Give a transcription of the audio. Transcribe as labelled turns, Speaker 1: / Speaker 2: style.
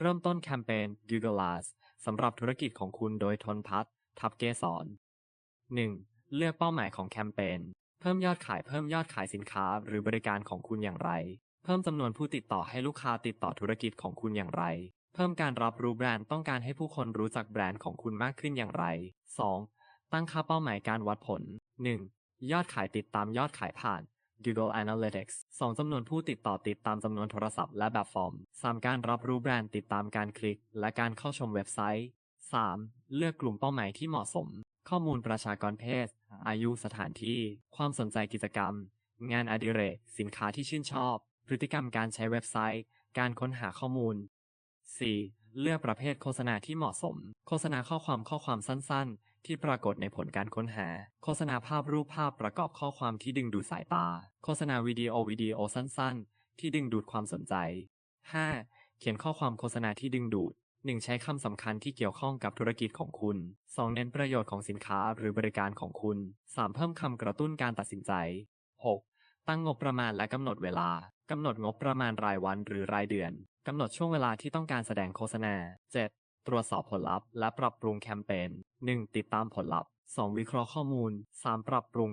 Speaker 1: เริ่มต้นแคมเปญ Google Ads สำหรับธุรกิจของคุณโดยทนพัฒน์ทับเกสร 1. เลือกเป้าหมายของแคมเปญ เพิ่มยอดขายเพิ่มยอดขายสินค้าหรือบริการของคุณอย่างไร เพิ่มจำนวนผู้ติดต่อให้ลูกค้าติดต่อธุรกิจของคุณอย่างไร เพิ่มการรับรู้แบรนด์ต้องการให้ผู้คนรู้จักแบรนด์ของคุณมากขึ้นอย่างไร 2. ตั้งค่าเป้าหมายการวัดผล 1. ยอดขายติดตามยอดขายผ่าน Google Analytics 2. จำนวนผู้ติดต่อติดตามจำนวนโทรศัพท์และแบบฟอร์ม 3. การรับรู้แบรนด์ติดตามการคลิก และการเข้าชมเว็บไซต์ 3. เลือกกลุ่มเป้าหมายที่เหมาะสม ข้อมูลประชากรเพศ อายุสถานที่ ความสนใจกิจกรรม งานอดิเรก สินค้าที่ชื่นชอบ พฤติกรรมการใช้เว็บไซต์ การค้นหาข้อมูล 4. เลือกประเภทโฆษณาที่เหมาะสม โฆษณาข้อความข้อความสั้น ๆ ที่ปรากฏในผลการค้นหา โฆษณาภาพรูปภาพประกอบข้อความที่ดึงดูดสายตา โฆษณาวิดีโอวิดีโอสั้น ๆ ที่ดึงดูดความสนใจ 5. เขียนข้อความโฆษณาที่ดึงดูด 1. ใช้คำสำคัญที่เกี่ยวข้องกับธุรกิจของคุณ 2. เน้นประโยชน์ของสินค้าหรือบริการของคุณ 3. เพิ่มคำกระตุ้นการตัดสินใจ 6. ตั้งงบประมาณและกำหนดเวลากำหนดงบประมาณรายวันหรือรายเดือน กำหนดช่วงเวลาที่ต้องการแสดงโฆษณา 7. ตรวจสอบผลลัพธ์และปรับปรุงแคมเปญ 1. ติดตามผลลัพธ์ 2. วิเคราะห์ข้อมูล 3. ปรับปรุง